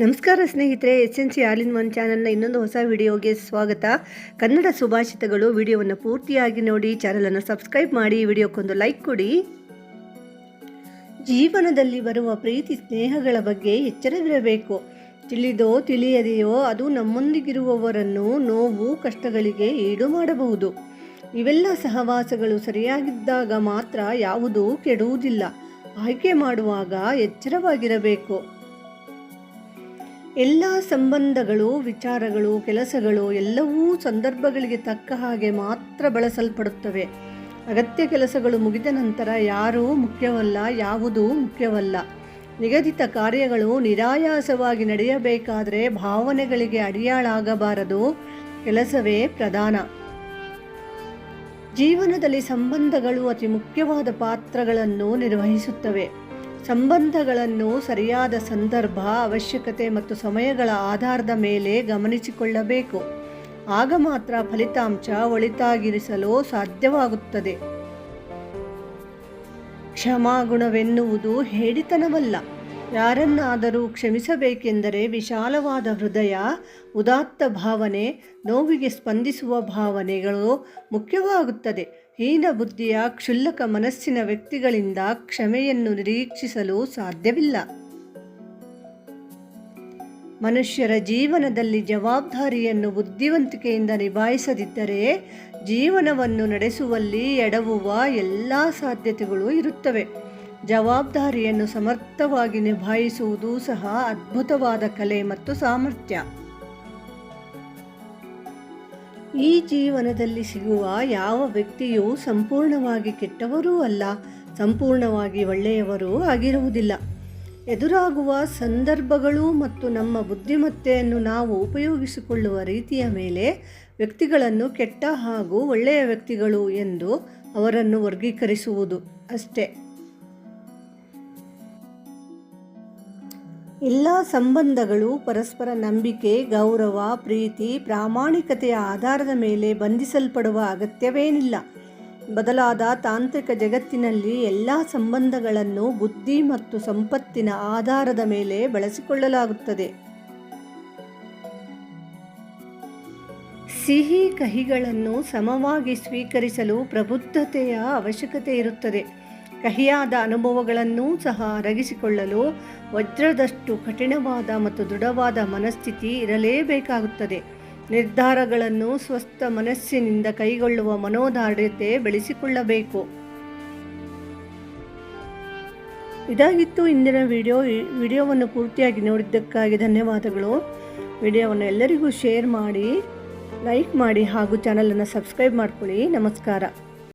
ನಮಸ್ಕಾರ ಸ್ನೇಹಿತರೆ S N C all in one ಚಾನಲ್ನ ಇನ್ನೊಂದು ಹೊಸ ವಿಡಿಯೋಗೆ ಸ್ವಾಗತ. ಕನ್ನಡ ಸುಭಾಷಿತಗಳು ವಿಡಿಯೋವನ್ನು ಪೂರ್ತಿಯಾಗಿ ನೋಡಿ, ಚಾನಲನ್ನು ಸಬ್ಸ್ಕ್ರೈಬ್ ಮಾಡಿ ವಿಡಿಯೋಕ್ಕೊಂದು ಲೈಕ್ ಕೊಡಿ. ಜೀವನದಲ್ಲಿ ಬರುವ ಪ್ರೀತಿ, ಸ್ನೇಹಗಳ ಬಗ್ಗೆ ಎಚ್ಚರವಿರಬೇಕು. ತಿಳಿದೋ ತಿಳಿಯದೆಯೋ ಅದು ನಮ್ಮೊಂದಿಗಿರುವವರನ್ನು ನೋವು, ಕಷ್ಟಗಳಿಗೆ ಈಡು ಮಾಡಬಹುದು. ಇವೆಲ್ಲ ಸಹವಾಸಗಳು ಸರಿಯಾಗಿದ್ದಾಗ ಮಾತ್ರ ಯಾವುದೂ ಕೆಡುವುದಿಲ್ಲ. ಆಯ್ಕೆ ಮಾಡುವಾಗ ಎಚ್ಚರವಾಗಿರಬೇಕು. ಎಲ್ಲ ಸಂಬಂಧಗಳು, ವಿಚಾರಗಳು, ಕೆಲಸಗಳು ಎಲ್ಲವೂ ಸಂದರ್ಭಗಳಿಗೆ ತಕ್ಕ ಹಾಗೆ ಮಾತ್ರ ಬಳಸಲ್ಪಡುತ್ತವೆ. ಅಗತ್ಯ ಕೆಲಸಗಳು ಮುಗಿದ ನಂತರ ಯಾರೂ ಮುಖ್ಯವಲ್ಲ, ಯಾವುದೂ ಮುಖ್ಯವಲ್ಲ. ನಿಗದಿತ ಕಾರ್ಯಗಳು ನಿರಾಯಾಸವಾಗಿ ನಡೆಯಬೇಕಾದರೆ ಭಾವನೆಗಳಿಗೆ ಅಡಿಯಾಳಾಗಬಾರದು. ಕೆಲಸವೇ ಪ್ರಧಾನ. ಜೀವನದಲ್ಲಿ ಸಂಬಂಧಗಳು ಅತಿ ಮುಖ್ಯವಾದ ಪಾತ್ರಗಳನ್ನು ನಿರ್ವಹಿಸುತ್ತವೆ. ಸಂಬಂಧಗಳನ್ನು ಸರಿಯಾದ ಸಂದರ್ಭ, ಅವಶ್ಯಕತೆ ಮತ್ತು ಸಮಯಗಳ ಆಧಾರದ ಮೇಲೆ ಗಮನಿಸಿಕೊಳ್ಳಬೇಕು. ಆಗ ಮಾತ್ರ ಫಲಿತಾಂಶ ಒಳಿತಾಗಿರಿಸಲು ಸಾಧ್ಯವಾಗುತ್ತದೆ. ಕ್ಷಮಾಗುಣವೆನ್ನುವುದು ಹೇಡಿತನವಲ್ಲ ಯಾರನ್ನಾದರೂ ಕ್ಷಮಿಸಬೇಕೆಂದರೆ ವಿಶಾಲವಾದ ಹೃದಯ, ಉದಾತ್ತ ಭಾವನೆ, ನೋವಿಗೆ ಸ್ಪಂದಿಸುವ ಭಾವನೆಗಳು ಮುಖ್ಯವಾಗುತ್ತದೆ. ಹೀನ ಬುದ್ಧಿಯ ಕ್ಷುಲ್ಲಕ ಮನಸ್ಸಿನ ವ್ಯಕ್ತಿಗಳಿಂದ ಕ್ಷಮೆಯನ್ನು ನಿರೀಕ್ಷಿಸಲು ಸಾಧ್ಯವಿಲ್ಲ. ಮನುಷ್ಯರ ಜೀವನದಲ್ಲಿ ಜವಾಬ್ದಾರಿಯನ್ನು ಬುದ್ಧಿವಂತಿಕೆಯಿಂದ ನಿಭಾಯಿಸದಿದ್ದರೆ ಜೀವನವನ್ನು ನಡೆಸುವಲ್ಲಿ ಎಡವುವ ಎಲ್ಲ ಸಾಧ್ಯತೆಗಳು ಇರುತ್ತವೆ. ಜವಾಬ್ದಾರಿಯನ್ನು ಸಮರ್ಥವಾಗಿ ನಿಭಾಯಿಸುವುದು ಸಹ ಅದ್ಭುತವಾದ ಕಲೆ ಮತ್ತು ಸಾಮರ್ಥ್ಯ. ಈ ಜೀವನದಲ್ಲಿ ಸಿಗುವ ಯಾವ ವ್ಯಕ್ತಿಯೂ ಸಂಪೂರ್ಣವಾಗಿ ಕೆಟ್ಟವರೂ ಅಲ್ಲ, ಸಂಪೂರ್ಣವಾಗಿ ಒಳ್ಳೆಯವರೂ ಆಗಿರುವುದಿಲ್ಲ. ಎದುರಾಗುವ ಸಂದರ್ಭಗಳು ಮತ್ತು ನಮ್ಮ ಬುದ್ಧಿಮತ್ತೆಯನ್ನು ನಾವು ಉಪಯೋಗಿಸಿಕೊಳ್ಳುವ ರೀತಿಯ ಮೇಲೆ ವ್ಯಕ್ತಿಗಳನ್ನು ಕೆಟ್ಟ ಹಾಗೂ ಒಳ್ಳೆಯ ವ್ಯಕ್ತಿಗಳು ಎಂದು ಅವರನ್ನು ವರ್ಗೀಕರಿಸುವುದು ಅಷ್ಟೇ. ಎಲ್ಲ ಸಂಬಂಧಗಳು ಪರಸ್ಪರ ನಂಬಿಕೆ, ಗೌರವ, ಪ್ರೀತಿ, ಪ್ರಾಮಾಣಿಕತೆಯ ಆಧಾರದ ಮೇಲೆ ಬಂಧಿಸಲ್ಪಡುವ ಅಗತ್ಯವೇನಿಲ್ಲ. ಬದಲಾದ ತಾಂತ್ರಿಕ ಜಗತ್ತಿನಲ್ಲಿ ಎಲ್ಲ ಸಂಬಂಧಗಳನ್ನು ಬುದ್ಧಿ ಮತ್ತು ಸಂಪತ್ತಿನ ಆಧಾರದ ಮೇಲೆ ಬಳಸಿಕೊಳ್ಳಲಾಗುತ್ತದೆ. ಸಿಹಿ ಕಹಿಗಳನ್ನು ಸಮವಾಗಿ ಸ್ವೀಕರಿಸಲು ಪ್ರಬುದ್ಧತೆಯ ಅವಶ್ಯಕತೆ ಇರುತ್ತದೆ. ಕಹಿಯಾದ ಅನುಭವಗಳನ್ನೂ ಸಹ ಅರಗಿಸಿಕೊಳ್ಳಲು ವಜ್ರದಷ್ಟು ಕಠಿಣವಾದ ಮತ್ತು ದೃಢವಾದ ಮನಸ್ಥಿತಿ ಇರಲೇಬೇಕಾಗುತ್ತದೆ. ನಿರ್ಧಾರಗಳನ್ನು ಸ್ವಸ್ಥ ಮನಸ್ಸಿನಿಂದ ಕೈಗೊಳ್ಳುವ ಮನೋದಾರ್ಢ್ಯತೆ ಬೆಳೆಸಿಕೊಳ್ಳಬೇಕು. ಇದಾಗಿತ್ತು ಇಂದಿನ ವಿಡಿಯೋ. ವಿಡಿಯೋವನ್ನು ಪೂರ್ತಿಯಾಗಿ ನೋಡಿದ್ದಕ್ಕಾಗಿ ಧನ್ಯವಾದಗಳು. ವಿಡಿಯೋವನ್ನು ಎಲ್ಲರಿಗೂ ಶೇರ್ ಮಾಡಿ, ಲೈಕ್ ಮಾಡಿ ಹಾಗೂ ಚಾನಲನ್ನು ಸಬ್ಸ್ಕ್ರೈಬ್ ಮಾಡ್ಕೊಳ್ಳಿ. ನಮಸ್ಕಾರ.